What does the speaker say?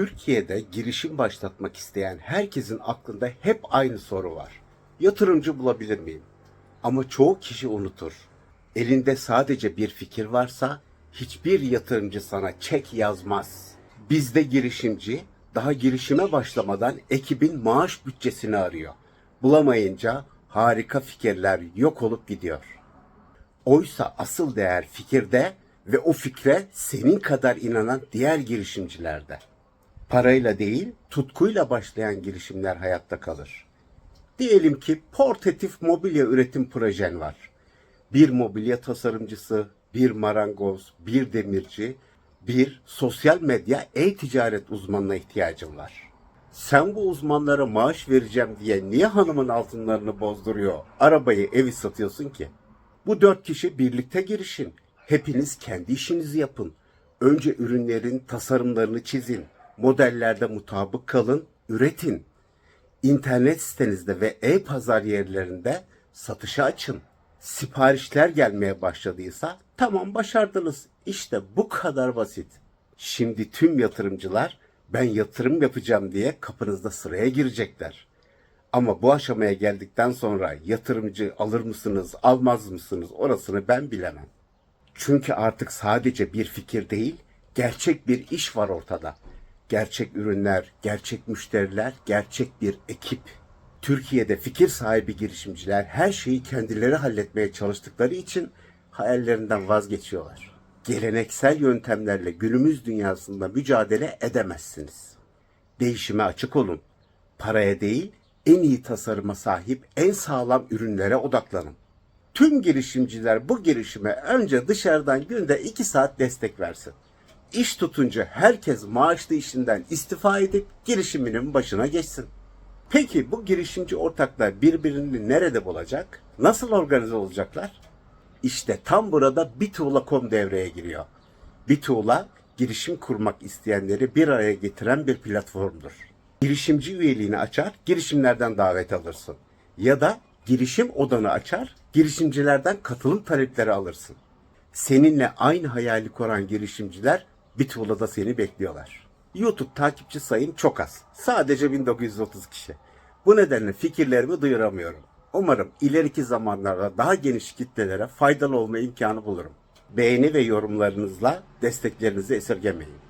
Türkiye'de girişim başlatmak isteyen herkesin aklında hep aynı soru var. Yatırımcı bulabilir miyim? Ama çoğu kişi unutur. Elinde sadece bir fikir varsa hiçbir yatırımcı sana çek yazmaz. Bizde girişimci daha girişime başlamadan ekibin maaş bütçesini arıyor. Bulamayınca harika fikirler yok olup gidiyor. Oysa asıl değer fikirde ve o fikre senin kadar inanan diğer girişimcilerde. Parayla değil, tutkuyla başlayan girişimler hayatta kalır. Diyelim ki portatif mobilya üretim projen var. Bir mobilya tasarımcısı, bir marangoz, bir demirci, bir sosyal medya e-ticaret uzmanına ihtiyacın var. Sen bu uzmanlara maaş vereceğim diye niye hanımın altınlarını bozduruyor, arabayı, evi satıyorsun ki? Bu dört kişi birlikte girişin. Hepiniz kendi işinizi yapın. Önce ürünlerin tasarımlarını çizin. Modellerde mutabık kalın, üretin. İnternet sitenizde ve e-pazar yerlerinde satışa açın. Siparişler gelmeye başladıysa tamam başardınız. İşte bu kadar basit. Şimdi tüm yatırımcılar ben yatırım yapacağım diye kapınızda sıraya girecekler. Ama bu aşamaya geldikten sonra yatırımcı alır mısınız, almaz mısınız orasını ben bilemem. Çünkü artık sadece bir fikir değil, gerçek bir iş var ortada. Gerçek ürünler, gerçek müşteriler, gerçek bir ekip. Türkiye'de fikir sahibi girişimciler her şeyi kendileri halletmeye çalıştıkları için hayallerinden vazgeçiyorlar. Geleneksel yöntemlerle günümüz dünyasında mücadele edemezsiniz. Değişime açık olun. Paraya değil, en iyi tasarıma sahip en sağlam ürünlere odaklanın. Tüm girişimciler bu girişime önce dışarıdan günde 2 saat destek versin. İş tutunca herkes maaşlı işinden istifa edip girişiminin başına geçsin. Peki bu girişimci ortaklar birbirini nerede bulacak? Nasıl organize olacaklar? İşte tam burada Bituğla.com devreye giriyor. Bituğla, girişim kurmak isteyenleri bir araya getiren bir platformdur. Girişimci üyeliğini açar, girişimlerden davet alırsın. Ya da girişim odanı açar, girişimcilerden katılım talepleri alırsın. Seninle aynı hayali kuran girişimciler Bituğla'da seni bekliyorlar. YouTube takipçi sayım çok az. Sadece 1930 kişi. Bu nedenle fikirlerimi duyuramıyorum. Umarım ileriki zamanlarda daha geniş kitlelere faydalı olma imkanı bulurum. Beğeni ve yorumlarınızla desteklerinizi esirgemeyin.